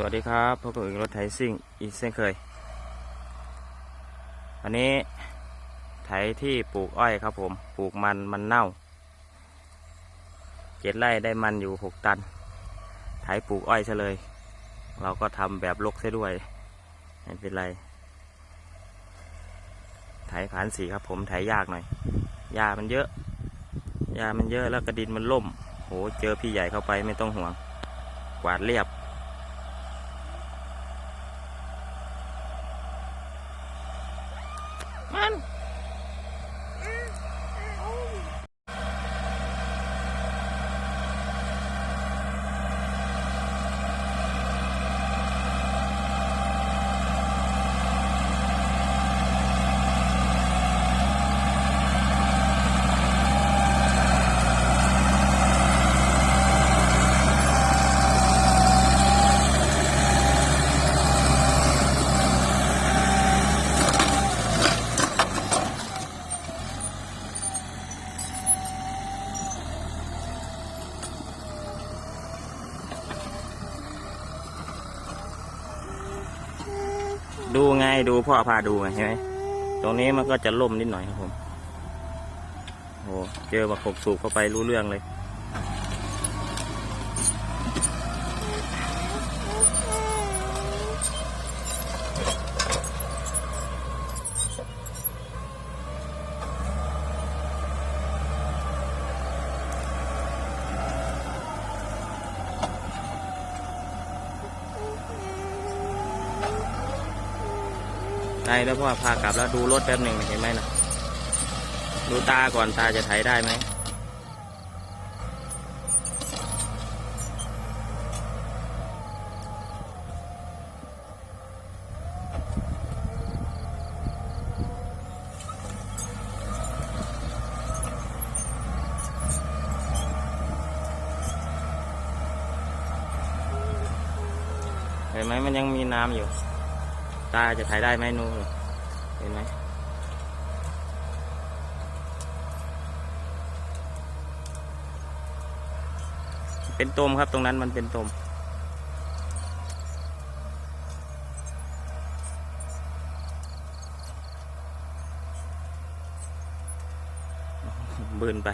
สวัสดีครับพบกับอีกรถไถซิ่งอีกเช่นเคย อันนี้ไถที่ปลูกอ้อยครับผม ปลูกมันมันเน่า เจ็ดไร่ได้มันอยู่หกตัน ไถปลูกอ้อยซะเลย เราก็ทำแบบลกซะด้วย ไม่เป็นไร ไถผานสีครับผม ไถยากหน่อยหญ้ามันเยอะหญ้ามันเยอะแล้วกระดินมันล่ม โห เจอพี่ใหญ่เข้าไปไม่ต้องห่วง กวาดเรียบ มัน ดูไงดูพ่อพาดูไงใช่ไหมตรงนี้มันก็จะล่มนิดหน่อยครับผมโอ้เจอมาขบสูบเข้าไปรู้เรื่องเลย ได้แล้วพ่อพากลับแล้วดูรถแป๊บหนึ่งเห็นไหมนะดูตาก่อนตาจะไถได้ไหมเห็นไหมมันยังมีน้ำอยู่ ตาจะถ่ายได้ไหมนูนเห็นไหมเป็นตมครับตรงนั้นมันเป็นตมบืนไป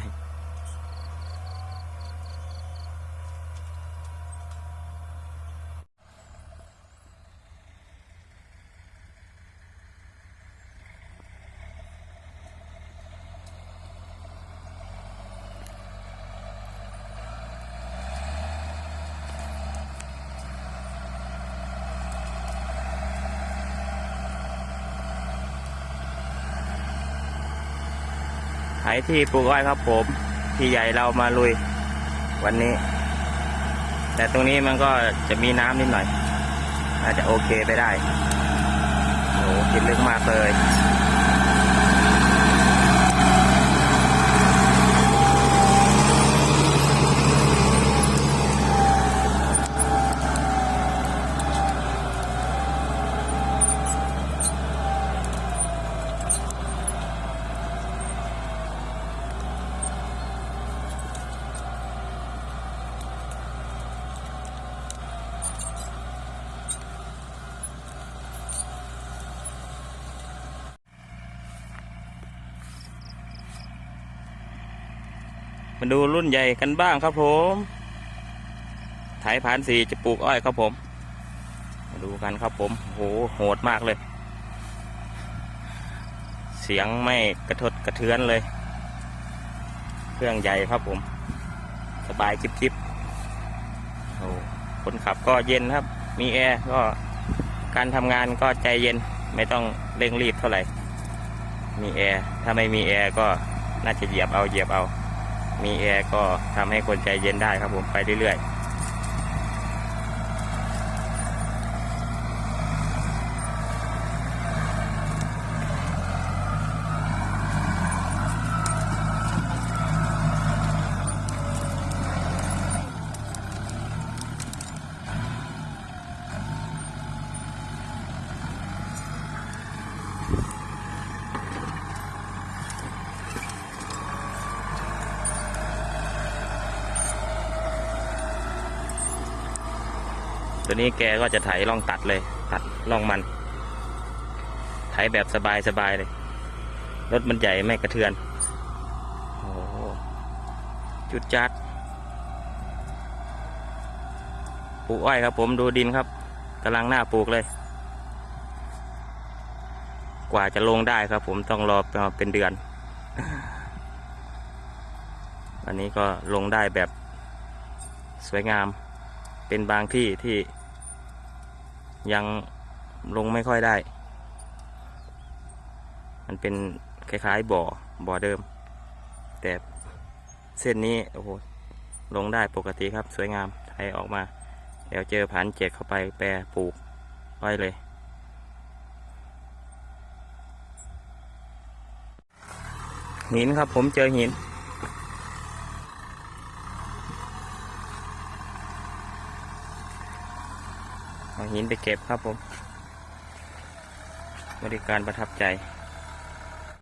ไถที่ปลูกอ้อยครับผมพี่ใหญ่เรามาลุย วันนี้ แต่ตรงนี้มันก็จะมีน้ำนิดหน่อยอาจจะโอเคไปได้โอ้คิดลึกมากเลย มาดูรุ่นใหญ่กันบ้างครับผมไถผ่านสีจะปลูกอ้อยครับผม มาดูกันครับผมโหโหดมากเลย เสียงไม่กระทบกระเทือนเลย เครื่องใหญ่ครับผม สบายจิบจิบโอ้คนขับก็เย็นครับ มีแอร์ก็การทำงานก็ใจเย็นไม่ต้องเร่งรีบเท่าไหร่ มีแอร์ถ้าไม่มีแอร์ก็น่าจะเหยียบเอาเหยียบเอา มีแอร์ก็ทำให้คนใจเย็นได้ครับผมไปเรื่อย ตัวนี้แกก็จะไถล่องตัดเลย ตัดล่องมัน ไถแบบสบายสบายเลย รถมันใหญ่ไม่กระเทือน โอ้จุดจัดปลูกอ้อยครับผมดูดินครับกำลังหน้าปลูกเลย กว่าจะลงได้ครับผมต้องรอเป็นเดือน อันนี้ก็ลงได้แบบสวยงาม เป็นบางที่ที่ยังลงไม่ค่อยได้ มันเป็นคล้ายๆบ่อ บ่อเดิม แต่เส้นนี้โอ้โหลงได้ปกติครับสวยงามไทยออกมา เดี๋ยวเจอผ่านเจ็กเข้าไปแปรปลูกไว้เลย หินครับผมเจอหิน เอาหินไปเก็บครับผม บริการประทับใจ